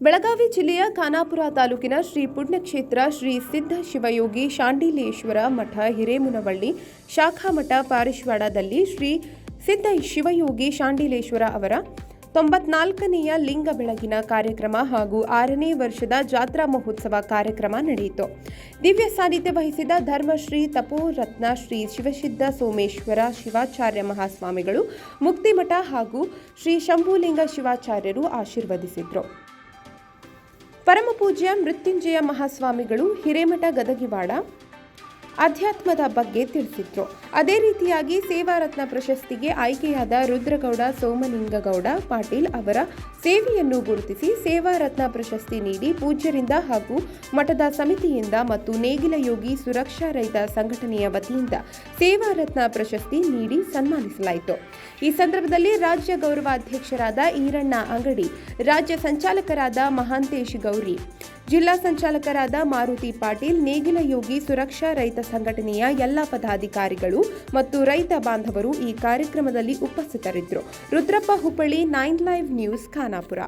ಬೆಳಗಾವಿ ಜಿಲ್ಲೆಯ ಖಾನಾಪುರ ತಾಲೂಕಿನ ಶ್ರೀ ಪುಣ್ಯಕ್ಷೇತ್ರ ಶ್ರೀ ಸಿದ್ಧ ಶಿವಯೋಗಿ ಶಾಂಡಿಲೇಶ್ವರ ಮಠ ಹಿರೇಮುನವಳ್ಳಿ ಶಾಖಾಮಠ ಪಾರಿಶ್ವಾಡದಲ್ಲಿ ಶ್ರೀ ಸಿದ್ಧ ಶಿವಯೋಗಿ ಶಾಂಡಿಲೇಶ್ವರ ಅವರ ತೊಂಬತ್ನಾಲ್ಕನೆಯ ಲಿಂಗ ಬೆಳಗಿನ ಕಾರ್ಯಕ್ರಮ ಹಾಗೂ ಆರನೇ ವರ್ಷದ ಜಾತ್ರಾ ಮಹೋತ್ಸವ ಕಾರ್ಯಕ್ರಮ ನಡೆಯಿತು. ದಿವ್ಯ ಸಾನ್ನಿಧ್ಯ ವಹಿಸಿದ ಧರ್ಮಶ್ರೀ ತಪೋರತ್ನ ಶ್ರೀ ಶಿವಸಿದ್ಧ ಸೋಮೇಶ್ವರ ಶಿವಾಚಾರ್ಯ ಮಹಾಸ್ವಾಮಿಗಳು, ಮುಕ್ತಿಮಠ ಹಾಗೂ ಶ್ರೀ ಶಂಭುಲಿಂಗ ಶಿವಾಚಾರ್ಯರು ಆಶೀರ್ವದಿಸಿದ್ರು. ಪರಮಪೂಜ್ಯ ಮೃತ್ಯುಂಜಯ ಮಹಾಸ್ವಾಮಿಗಳು ಹಿರೇಮಠ ಗದಗಿವಾಡ ಅಧ್ಯಾತ್ಮದ ಬಗ್ಗೆ ತಿಳಿಸಿದ್ರು. ಅದೇ ರೀತಿಯಾಗಿ ಸೇವಾರತ್ನ ಪ್ರಶಸ್ತಿಗೆ ಆಯ್ಕೆಯಾದ ರುದ್ರಗೌಡ, ಸೋಮಲಿಂಗಗೌಡ, ಪಾಟೀಲ್ ಅವರ ಸೇವೆಯನ್ನು ಗುರುತಿಸಿ ಸೇವಾರತ್ನ ಪ್ರಶಸ್ತಿ ನೀಡಿ ಪೂಜ್ಯರಿಂದ ಹಾಗೂ ಮಠದ ಸಮಿತಿಯಿಂದ ಮತ್ತು ನೇಗಿಲ ಯೋಗಿ ಸುರಕ್ಷಾ ರೈತ ಸಂಘಟನೆಯ ವತಿಯಿಂದ ಸೇವಾರತ್ನ ಪ್ರಶಸ್ತಿ ನೀಡಿ ಸನ್ಮಾನಿಸಲಾಯಿತು. ಈ ಸಂದರ್ಭದಲ್ಲಿ ರಾಜ್ಯ ಗೌರವಾಧ್ಯಕ್ಷರಾದ ಈರಣ್ಣ ಅಂಗಡಿ, ರಾಜ್ಯ ಸಂಚಾಲಕರಾದ ಮಹಾಂತೇಶ್ ಗೌರಿ ಜಿಲ್ಲಾ ಸಂಚಾಲಕರಾದ ಮಾರುತಿ ಪಾಟೀಲ್, ನೇಗಿಲ ಯೋಗಿ, ಸುರಕ್ಷಾ ರೈತ ಸಂಘಟನೆಯ ಎಲ್ಲ ಪದಾಧಿಕಾರಿಗಳು ಮತ್ತು ರೈತ ಬಾಂಧವರು ಈ ಕಾರ್ಯಕ್ರಮದಲ್ಲಿ ಉಪಸ್ಥಿತರಿದ್ದರು. Rudrappa Hubballi, nine live news, Khanapur.